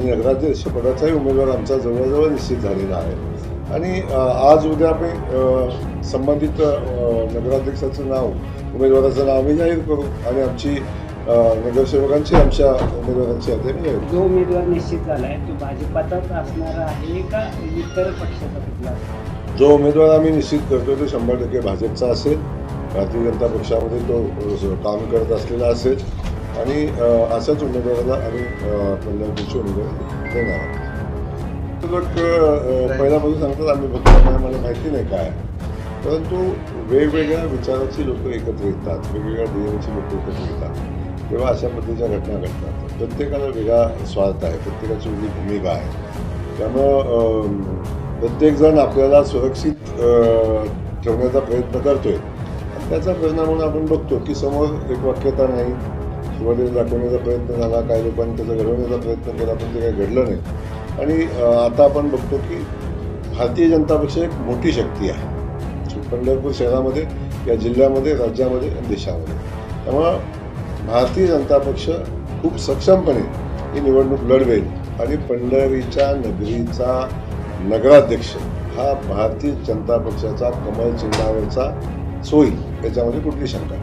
आणि नगराध्यक्ष पदाचाही उमेदवार आमचा जवळजवळ निश्चित झालेला आहे. आणि आज उद्या आम्ही संबंधित नगराध्यक्षाचं नाव उमेदवाराचं नाव आम्ही जाहीर करू आणि आमची नगरसेवकांची आमच्या उमेदवारांची करू जो उमेदवार निश्चित झालाय तो भाजपाचाच असणार आहे का इतर पक्षाचा कुठला? जो उमेदवार आम्ही निश्चित करतो तो शंभर टक्के भाजपचा असेल. भारतीय जनता पक्षामध्ये तो काम करत असलेला असेल. आणि अशाच उमेदवाराला आम्ही अ, पंढरपूरचे उमेदवार देणार लोक पहिल्यापासून सांगतात आम्ही नाही मला माहिती नाही काय परंतु वेगवेगळ्या विचाराची लोक एकत्र येतात वेगवेगळ्या ध्येयाची लोक एकत्र येतात. तेव्हा अशा पद्धतीच्या घटना घडतात. प्रत्येकाला वेगळा स्वार्थ आहे प्रत्येकाची वेगळी भूमिका आहे. त्यामुळं प्रत्येकजण आपल्याला सुरक्षित ठेवण्याचा प्रयत्न करतोय. आणि त्याचा परिणाम म्हणून आपण बघतो की समोर एक वाक्यता नाही सुरुवातीला दाखवण्याचा प्रयत्न झाला काही लोकांनी त्याचा घडवण्याचा प्रयत्न केला पण ते काही घडलं नाही. आणि आता आपण बघतो की भारतीय जनता पक्ष एक मोठी शक्ती आहे. पंढरपूर शहरामध्ये या जिल्ह्यामध्ये राज्यामध्ये आणि देशामध्ये. त्यामुळं भारतीय जनता पक्ष खूप सक्षमपणे ही निवडणूक लढवेल. आणि पंढरीच्या नगरीचा नगराध्यक्ष हा भारतीय जनता पक्षाचा कमल चिन्हावरचा सोयी याच्यामध्ये कुठली शंका?